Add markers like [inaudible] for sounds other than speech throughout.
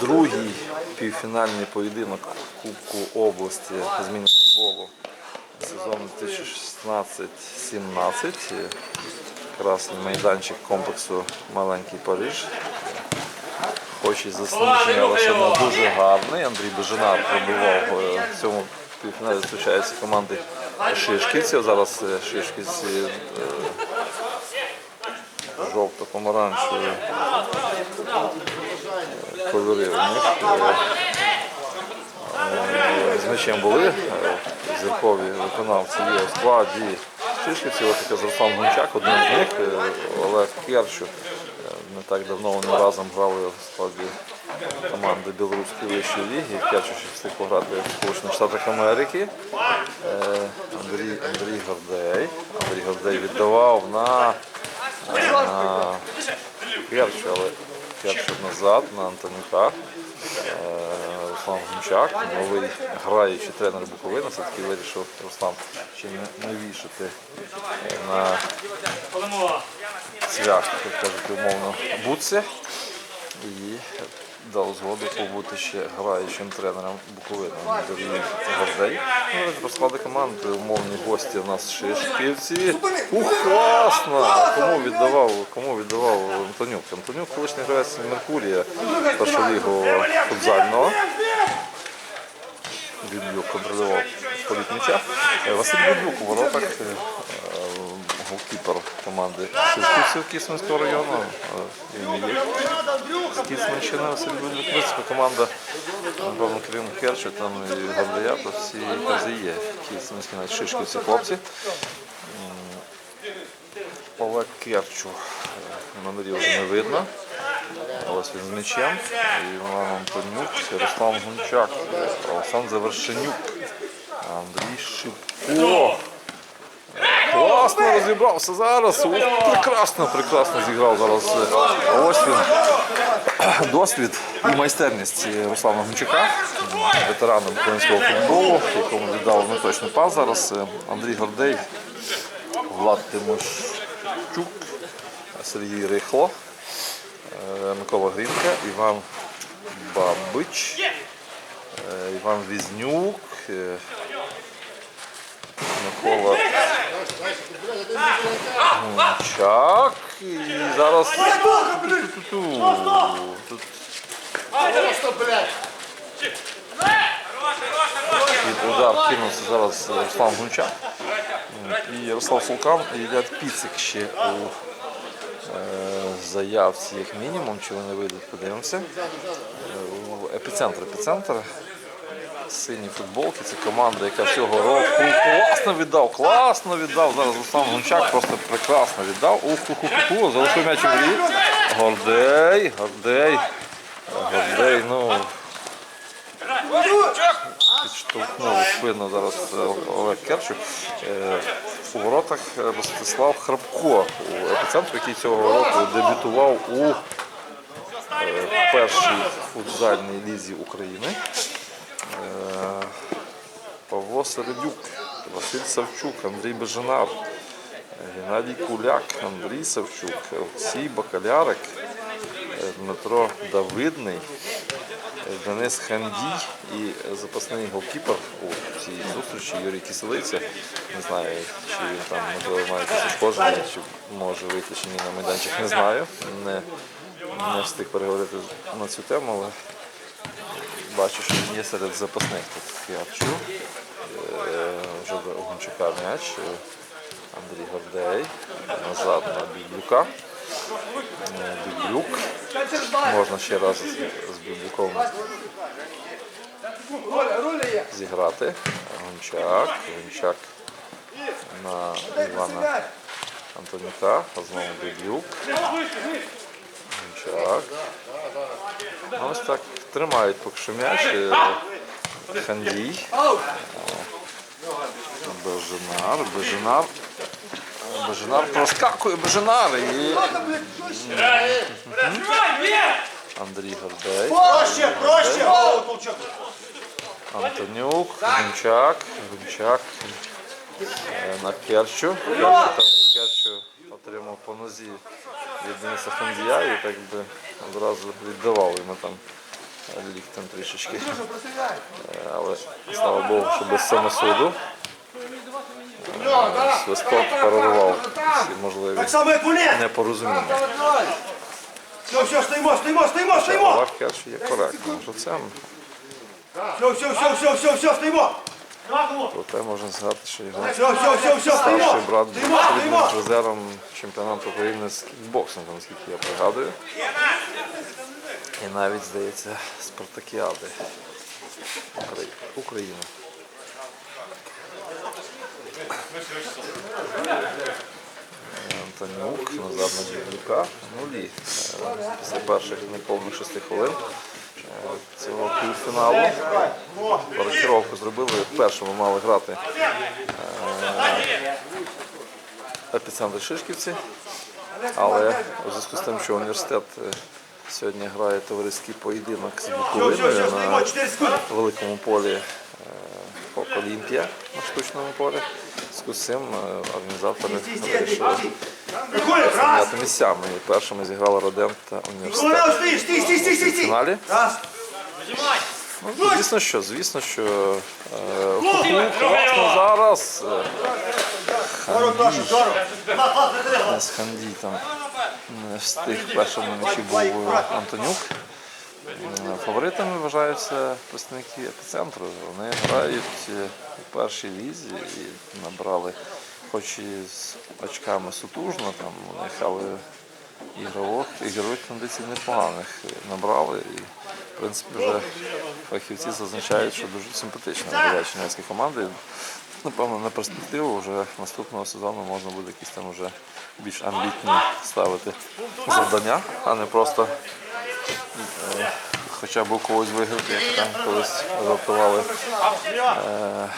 Другий півфінальний поєдинок Кубку області з міні-футболу сезону 2016-17. Красний майданчик комплексу Маленький Париж. Хоч і заслужений, але все одно дуже гарний. Андрій Бежинар пробував е, в цьому півфіналі зустрічаються команди Шишківців. Зараз е, Шишківці е, жовто-помаранчеві кольори у них. е, З м'ячем були е, зіркові виконавці є у складі Шишківців, таке з Руслан Гончак, один з них, е, Олег Керчу. Е, Не так давно вони разом грали в складі команди Білоруської вищої ліги. Керчу ще встиг пограти в Сполучених Штатах Америки. Андрій, Андрій Гордей. Андрій Гордей віддавав на, але перший назад, на Антонюка. Е, Руслан Гунчак, новий граючий тренер Буковини, все-таки вирішив Руслан ще не, не вішати е, на цвях, як кажуть, умовно, буці. І дав згоду побути ще граючим тренером Буковини Андрій Гордей. Ну, По складу команди умовні гості у нас шишківці. Ух, класно! Кому віддавав, кому віддавав Антонюк? Антонюк колишній гравець Меркурія першого лігу футзального. Бідюк контролював політ м'яча. Е, Василь Бідюк у воротах. Е, е, Голкіпер команди Кисменського району. е, з Кисменщини Василь Бідюк. В команда, напевно, крім Керчу, там і то всі кази є. Кисменські навіть Шишківці хлопці. Олег Керчу е, номерів вже не видно. Ось він з м'ячем. Іван Антонюк, Руслан Гунчак, Олександр Завершенюк, Андрій Шипко. Класно розібрався зараз. Ух, прекрасно, прекрасно зіграв зараз. Ось він. [clears throat] Досвід і майстерність Руслана Гунчака, ветерана українського футболу, якому віддав неточний пас зараз. е, Андрій Гордей, Влад Тимощук, Сергій Рихло. Е, Микола Грінка, Іван Бабич, е, Іван Візнюк, Микола Гунчак. І зараз тут під удар кинувся зараз Руслан Гунчак. І Ярослав Сулкан і Піцик ще у е, заявці, як мінімум, чи вони вийдуть, подивимося. Е, Епіцентр, епіцентр. Сині футболки, це команда, яка цього року класно віддав, класно віддав. Зараз Руслан Гончак просто прекрасно віддав. Ух, ух, ух, ух, ух, залишив м'яч у грі. Гордей, Гордей, Гордей, ну. Підштовхнув спину зараз е, Олег Керчук. Е, У воротах Ростислав Храбко у епіцентру, який цього року дебютував у е, першій футзальній лізі України. Е, Павло Середюк, Василь Савчук, Андрій Бежанар, Геннадій Куляк, Андрій Савчук, Олексій Бакалярик, е, Дмитро Давидний, Денис Хандій і запасний голкіпер у цій зустрічі Юрій Киселиця. Не знаю, чи він там можливо має якісь ушкодження, чи може вийти чи ні на майданчик, не знаю. Не, не встиг переговорити на цю тему, але Бачу, що він є серед запасних тут Кіарчу. Е, Вже до Гончука м'яч. Андрій Гордей. Назад на Біблюка. Е, Біблюк. Можна ще раз з, з Біблюком зіграти. Гончак. Гончак на Івана Антонюка. Знову Біблюк. Гончак. Ну, Ось так тримають поки що м'яч. Е, Хандій. О, Бежинар, Бежинар. Бежинар проскакує, Бежинар. І Андрій Гордей. Проще, проще. Антонюк, Гунчак, Гунчак е, на Керчу. Керчу, там, Керчу отримав по нозі від Дениса Хандія і так би одразу віддавав йому там ліктем трішечки. Е, Але слава Богу, що без самосуду е, свисток перервав всі можливі непорозуміння. Все, все, стоїмо, стоїмо, стоїмо, стоїмо. Олег каже, є коректним живцем, Все, все, все, все, все, все, стоїмо. проте можна сказати, що його Все, все, все, все, старший брат був срібним призером чемпіонату України з кікбоксингу, наскільки я пригадую. І навіть, здається, спартакіади Украї- України. Антонюк, назад на нулі. Е, Після перших неповних шести хвилин е, цього півфіналу коректировку зробили. Першими мали грати епіцентр Шишківці. Але у зв'язку з тим, що університет е, сьогодні грає товариський поєдинок з Буковиною на великому полі е, Олімпія на штучному полі. З цим е, організатори вирішили міняти місцями. І першими зіграли Родент та університет. Стій. фіналі. Ну, звісно, що, звісно, що е, класно зараз. З Ханді там не тих першому м'ячі був Антонюк. Фаворитами вважаються представники епіцентру. Вони грають е, у першій лізі і набрали, хоч і з очками сутужно, там у них, але ігрових, ігрових кондицій непоганих набрали. І, в принципі, вже фахівці зазначають, що дуже симпатична грає чернівецька команда. І, Напевно, на перспективу вже наступного сезону можна буде якісь там вже більш амбітні ставити завдання, а не просто е, хоча б у когось виграти, як там колись жартували е,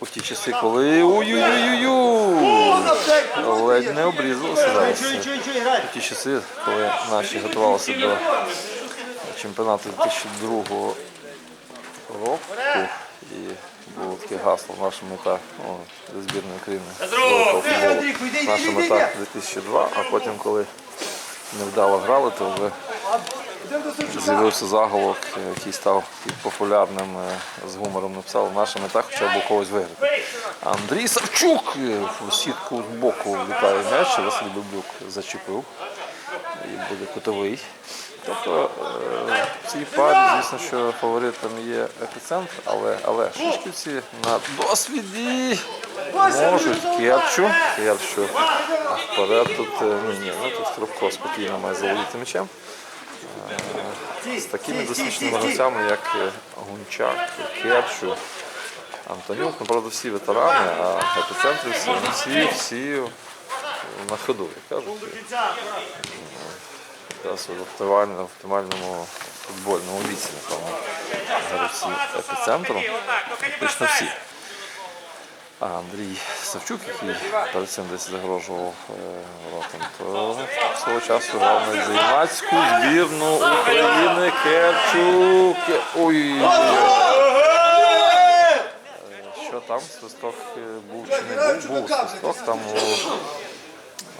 у ті часи, коли ой-ой-ой-ой-ой, ледь не обрізалося зараз. У ті часи, коли наші готувалися до чемпіонату 2002 року, і було таке гасло наша мета ну, збірної йди, Наша мета 2002, а потім, коли невдало грали, то вже з'явився заголовок, який став популярним е, з гумором написав наша мета хоча б у когось виграти. Андрій Савчук е, в сітку з боку влітає м'яч, Василь Бублюк зачепив. І буде кутовий. Тобто в цій парі, звісно, що фаворитом є епіцентр, але, але Шишківці на досвіді можуть Керчу. Керчу а вперед тут е, ні, ні, ну тут Струбко спокійно має заволодіти м'ячем. Е, З такими досвідченими гравцями, як е, Гунчак, Керчу, Антонюк, ну, правда, всі ветерани, а епіцентрі всі, ну, всі, всі на ходу, як кажуть якраз в оптимальному, оптимальному футбольному віці, напевно, гравці епіцентру. Практично всі. А Андрій Савчук, який перед цим десь загрожував е, воротам, то свого часу грав на займацьку збірну України Керчук. Ой, що там свисток е, був чи не був? Був свисток, там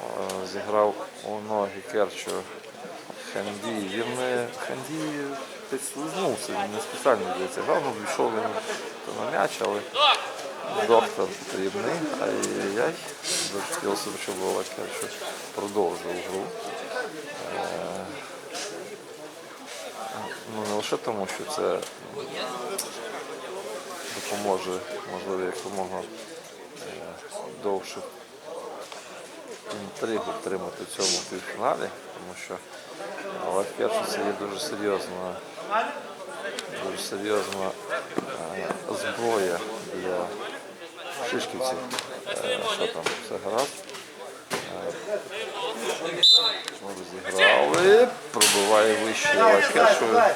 о, зіграв у ноги Керчу Ханді. Він не Ханді підслизнувся, він не спеціально здається грав, ну війшов він на м'яч, але доктор потрібний. Ай-яй-яй. Дуже б, щоб Керчу продовжив гру. Е, Ну, не лише тому, що це допоможе, можливо, якомога е, довше інтригу тримати в цьому півфіналі, тому що Керчу це є дуже серйозна, дуже серйозна зброя для шишківців. Е, Що там, все гаразд? Розіграли, пробиває вище Олег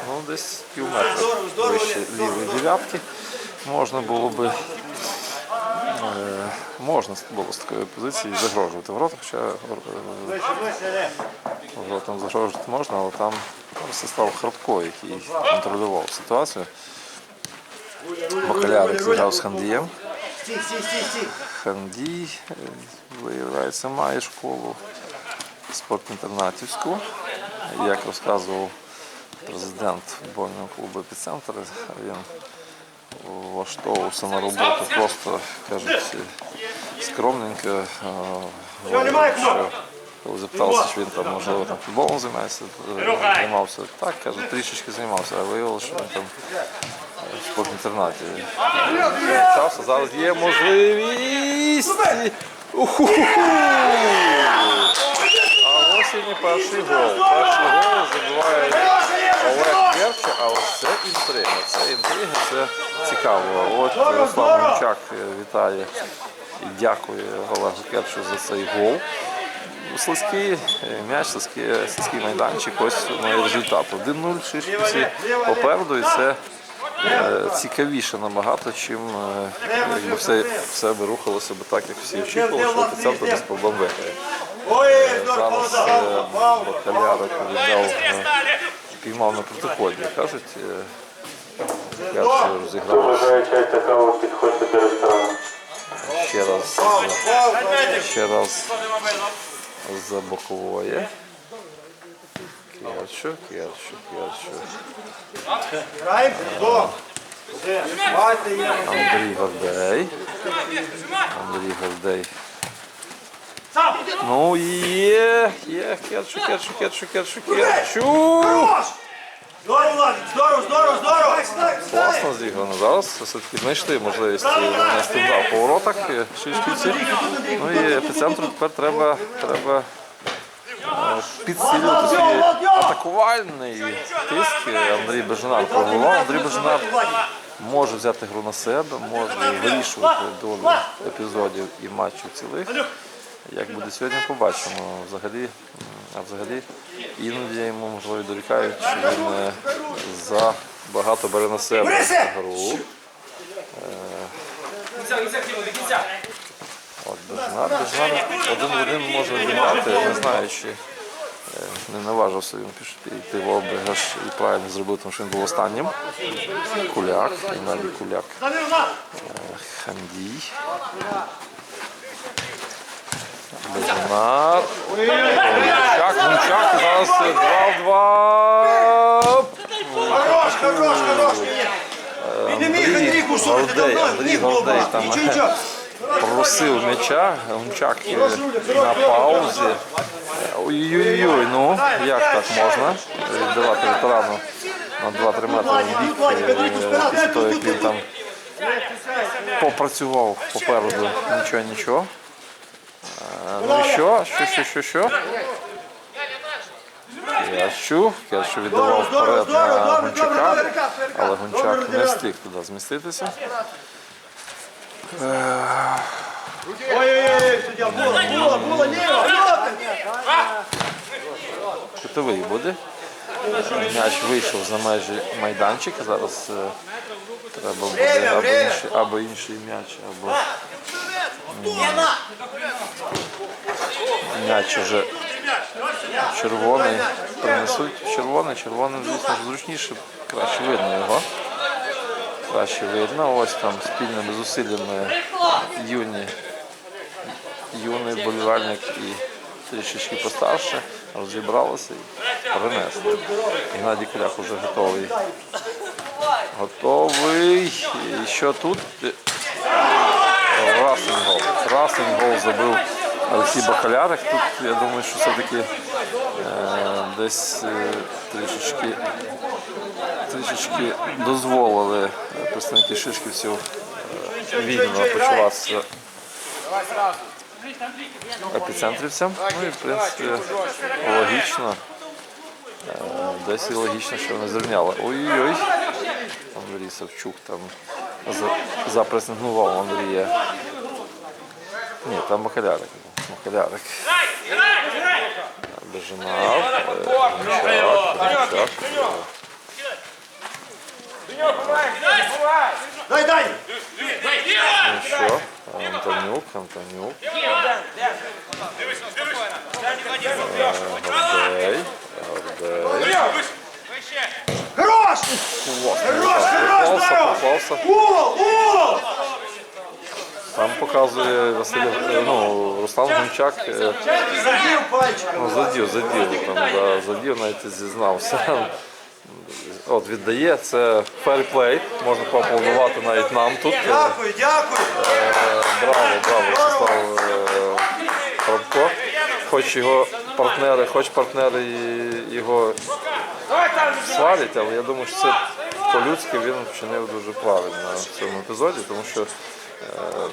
ну десь пів метра вище лівої дев'ятки. Можна було би можна було з такої позиції загрожувати воротам, хоча е, воротам загрожувати можна, але там Ростислав Храпко, який контролював ситуацію. Бакалярик зіграв з Хандієм. Хандій, е, виявляється, має школу спортінтернатівську. Як розказував президент футбольного клубу «Епіцентр», він влаштовувався на роботу просто, кажуть, скромненько. що Коли запиталися, він там, можливо, там футболом займається, займався. Так, каже, трішечки займався, а виявилося, що він там е, в спортінтернаті навчався. Зараз є можливість. Уху-ху-ху! А ось і не перший гол. Перший гол забиває Олег Керча, а ось це інтрига. Це інтрига, це цікаво. От Руслан Гончак вітає і дякує Олегу Керчу за цей гол. Слизький е, м'яч, слизький, слизький майданчик, ось має результат. 1-0 шишки всі попереду, і це е, цікавіше набагато, чим е, якби все, все би рухалося б так, як всі очікували, що епіцентр без проблем виграє. Зараз е. Бакалярик віддав, е, піймав на протиході. Кажуть, е, як це розіграв ще раз, ще раз за бокової. Керчу, керчу, керчу. Андрій Гордей. Андрій Гордей. Ну є, є, керчу, керчу, керчу, керчу, керчу. Здорово, Владик, здорово, здорово, здорово. Класно зіграно. Зараз все-таки знайшли можливість нанести удар по воротах е, Шишківці. Ну і епіцентру тепер треба, треба е, підсилювати свій атакувальний тиск. Андрій Бежанар провело. Андрій Бежанар може взяти гру на себе, може вирішувати долю епізодів і матчів цілих. Як буде сьогодні, побачимо. Взагалі, а взагалі іноді йому можливо дорікають, що він е, за бере на себе гру. От Бежнар, Бежнар один в один може відіграти, не знаю, чи е, не наважився він йти в обіграш і правильно зробив, тому що він був останнім. Куляк, Геннадій Куляк. Хандій. Гунчак, Гунчак, зараз 2-2. Хорош, хорош, хорош. Не міг Андрій Андрійку Андрій було просив м'яча, Гунчак е, на паузі. Ой-ой-ой, ну як так можна віддавати ветерану на 2-3 метри бік е, після того, як він там попрацював попереду, нічого, нічого. Е, Ну і що? Що, що, що, що? Керчу, Керчу віддавав вперед на Гунчака, але Гунчак не встиг туди зміститися. Ой-ой-ой, суддя, було, було, було, ліво, ліво. Кутовий буде. М'яч вийшов за межі майданчика. Зараз е, треба буде або інший, або інший м'яч, або м'яч вже червоний. Принесуть червоний, червоний, звісно зручніше, краще видно його. Краще видно. Ось там спільними зусиллями юні юний болівальник і трішечки постарше розібралися і принесли. Геннадій Куляк вже готовий. Готовий. І що тут? Расинг гол. Расинг гол забив Олексій Бакалярик. Тут я думаю, що все-таки е, десь е, трішечки, трішечки дозволили представники шишківців е, вільно почуватися епіцентрівцям. Ну і в принципі логічно. Е, Десь і логічно, що вони зрівняли. Ой-ой-ой. Андрій Савчук там за- запресингував Андрія. Ні, там Махалярик. Був. Махалярик. Бежинав. Гончак. Гончак. Дай, дай. Ну що? Антонюк, Антонюк. Гордей. Гордей. Хорош! Класно. Хорош, хорош, Попався, здорово! попався. Угол, угол! Там показує Василь, е, ну, Руслан Гончак. е, Задів пальчиком. Ну, задів, задів, там, да, задів навіть зізнався. [laughs] От віддає, це фейрплей, можна поаплодувати навіть нам тут. Е, Дякую, дякую. Браво, браво, Ростислав е, Хоч його партнери, хоч партнери його сварять, але я думаю, що це по-людськи він вчинив дуже правильно в цьому епізоді, тому що е,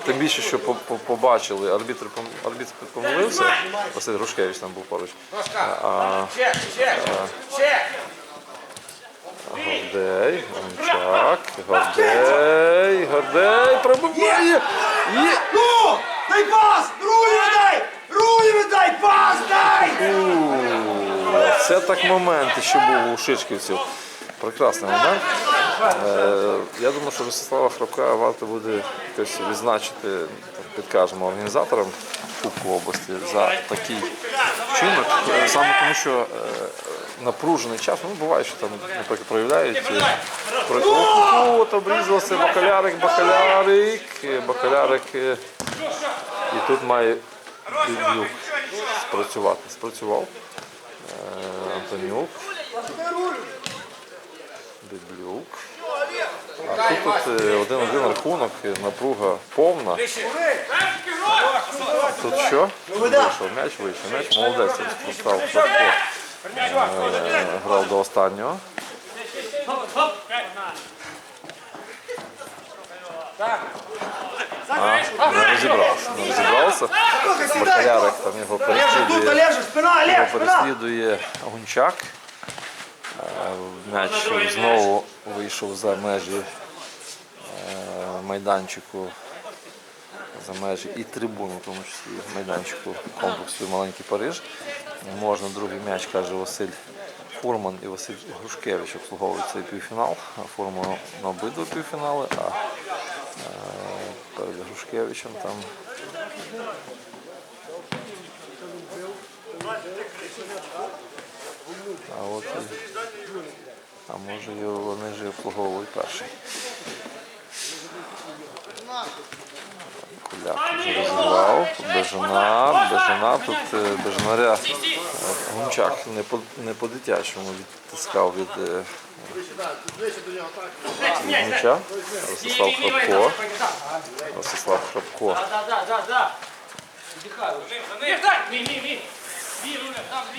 тим більше, що по- по- побачили, арбітр, арбітр помилився, Василь Грушкевич там був поруч. А, Гордей, Гончак, Гордей, Гордей, пробиває. І Ну, дай пас! Рулі віддай! Рулі віддай! Пас дай! Це так момент, що був у Шишківців. Прекрасний момент. Е, я думаю, що Ростислава Храпка варто буде якось відзначити, підкажемо організаторам Кубку області за такий вчинок. Саме тому, що е, напружений час, ну буває, що там, наприклад, проявляють. е, Про... От обрізався бакалярик, бакалярик, бакалярик. І тут має Біблюк спрацювати. Спрацював. Е, Антонюк. Біблюк. А тут от, е, один-один рахунок, напруга повна. Тут що? Вийшов м'яч, вийшов м'яч, молодець, став Е, Грав до останнього. А, не розібрався, не розібрався. Бакалярик там його переслідує. Його спина! переслідує Гунчак. М'яч знову вийшов за межі е, майданчику, за межі і трибуни, в тому числі майданчику комплексу Маленький Париж. Можна другий м'яч, каже Василь Фурман і Василь Грушкевич обслуговують цей півфінал. Фурман на обидва півфінали, а е, перед Грушкевичем там А от а може і вони ж обслуговують перший. Куляк вже розіграв. Бежанар, Бежанар. Тут Бежанаря е, Гунчак не по, не по дитячому відтискав від, е, м'яча. Ростислав Храпко. Ростислав Храпко.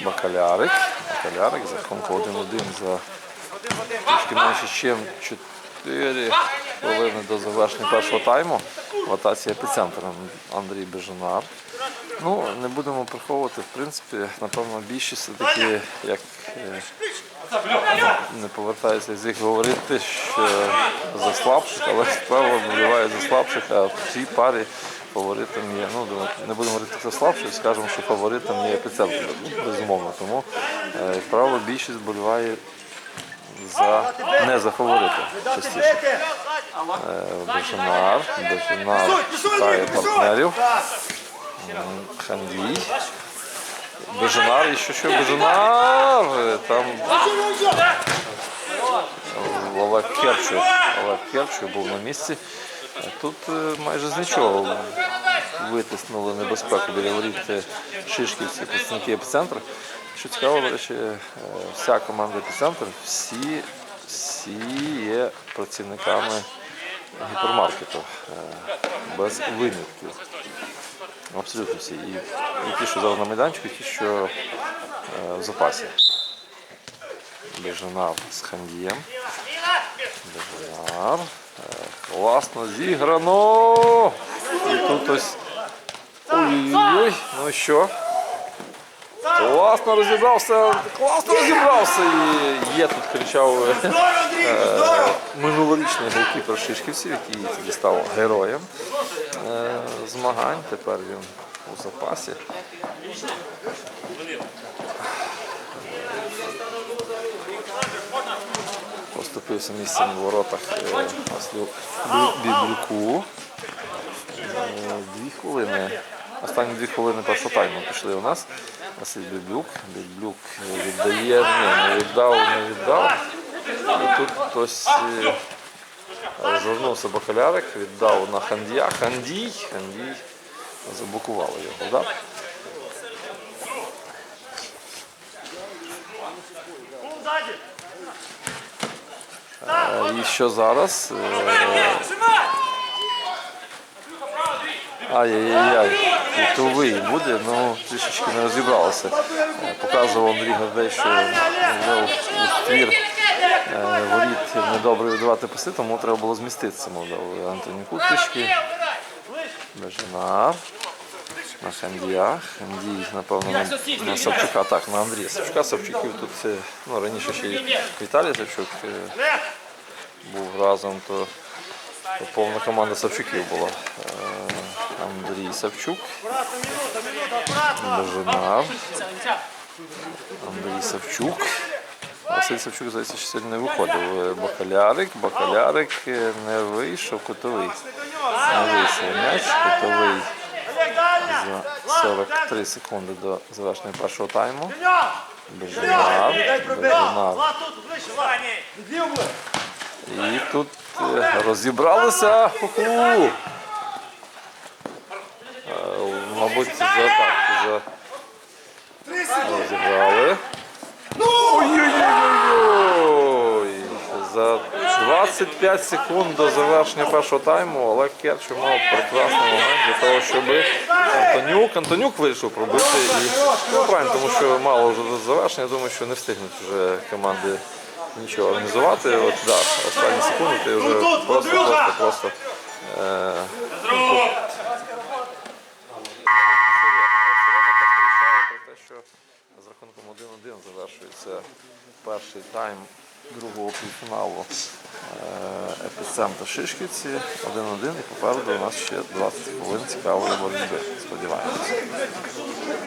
Бакалярик. Бакалярик за 1-1 за трішки менше, ніж 4 хвилини до завершення першого тайму. В атаці епіцентром Андрій Бежанар. Ну, не будемо приховувати, в принципі, напевно, більшість все-таки, як е, не повертаюся з їх говорити, що за слабших, але справа вболіває за слабших, а в цій парі фаворитом є. Ну, не будемо говорити за слабших, скажемо, що фаворитом є ну, безумовно. Тому, е, як правило, більшість вболіває за не за фаворита частіше. Бити! Бешенар, Бешенар шукає партнерів. М, Хандій. Бежанар, і що що Бежанар? Е, Там Олег Керчу. Олег Керчу був на місці. Тут е, майже з нічого витиснули небезпеку біля воріт е, Шишківці, представники епіцентру. Що цікаво, до речі, е, вся команда епіцентр, всі, всі є працівниками гіпермаркету, без винятків. Абсолютно всі. І, і ті, що зараз на майданчику, і ті, що в запасі. Бежанар з Хандієм. Бежанар. Класно зіграно. І тут ось. Ой-ой-ой. Ну що? Класно розібрався, класно розібрався. І є тут кричав е, минулорічний голкіпер Шишківців, який став героєм е, змагань. Тепер він у запасі. Поступився місцем в воротах е, Біблюку. Е, Дві хвилини. Останні дві хвилини першого тайму пішли у нас. Василь Біблюк. Біблюк віддає, ні, не віддав, не віддав. І тут хтось е, Розвернувся Бакалярик, віддав на Хандія. Хандій, Хандій заблокували його удар. Е, І що зараз? Е, Ай-яй-яй, кутовий буде, ну трішечки не розібралося. Е, Показував Андрій Гордей, що вже е, воріт недобре віддавати паси, тому треба було зміститися, мовляв, Антоні Куточки. Бежанар. На Хандія. Хандій, напевно, на, на Савчука. Так, на Андрія Савчука. Савчуків тут ну, раніше ще й Віталій Савчук е, був разом, то, то повна команда Савчуків була. Е, Андрій Савчук. Бежанар. Андрій Савчук. Василь Савчук, здається, ще сьогодні не виходив. Е, Бакалярик, Бакалярик не вийшов, кутовий. Не вийшов м'яч, кутовий! За 43 секунди до завершення першого тайму. Відбив би! І тут е, розібралися. Ху-ху. Е, Мабуть, за так, за розібрали. Ой-ой-ой! За 25 секунд до завершення першого тайму Олег Керчу мав прекрасний момент для того, щоб Антонюк, Антонюк вирішив пробити і ну, правильно, тому що мало вже до завершення. Я думаю, що не встигнуть вже команди нічого організувати. От да, останні секунди ти вже просто, просто, просто е, з рахунком 1-1 завершується перший тайм другого півфіналу е, епіцентр Шишківці 1-1 і попереду у нас ще 20 хвилин цікавої боротьби. Сподіваємося.